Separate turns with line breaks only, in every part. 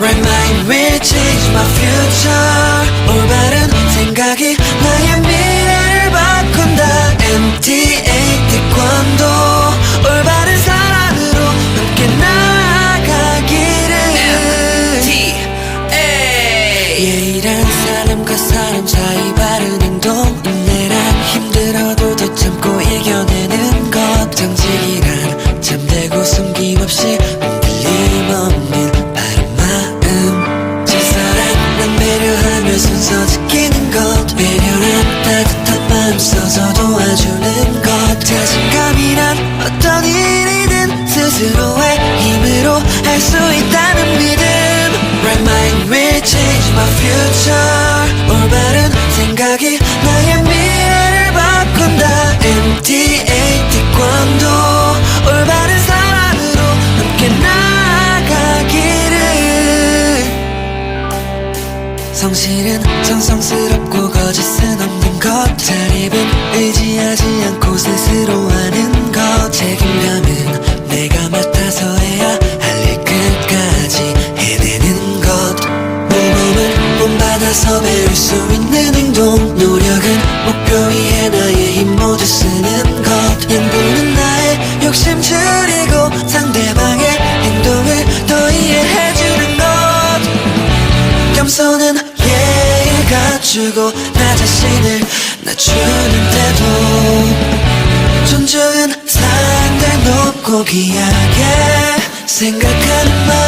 Right mind will change my future. 올바른 생각이 나의 미래를 바꾼다. MTA 태권도. 올바른 사랑으로 함께 나아가기를. MTA 예의란 사람과 사람 사이 바른 행동. 인내란 힘들어도 더 참고 이겨내는 것. 정직이란 참되고 숨김없이 수 있다는 믿음. Right mind will change my future. 올바른 생각이 나의 미래를 바꾼다. MTA 태권도. 올바른 사람으로 함께 나아가기를. 성실은 정성스럽고 거짓은 없는 것 잘 입은 의지하지 않고 스스로 하는 것. 책임 따라서 배울 수 있는 행동. 노력은 목표 위에 나의 힘 모두 쓰는 것. 양보는 나의 욕심 줄이고 상대방의 행동을 더 이해해주는 것. 겸손은 예의 갖추고 나 자신을 낮추는데도. 존중은 상대 높고 귀하게 생각하는 것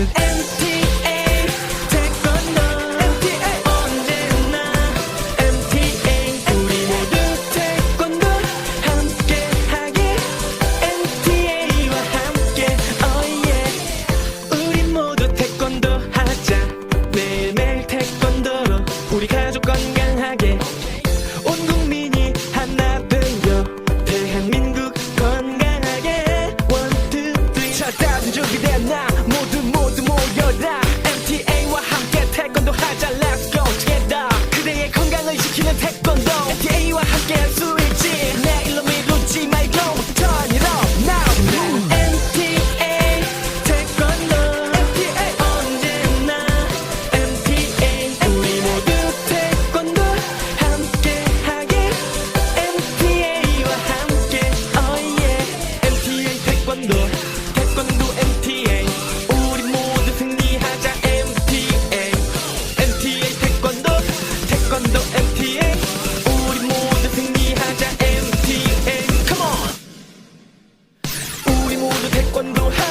mta 태권도 mta 언젠가 mta
국민 모두 태권도 함께
하게 mta 와 함께 어예 우리 모두 태권도 하자. 매일매일 태권도 로 우리 가족 건 강하 게온국 민이 됐나. ゲイは発見
する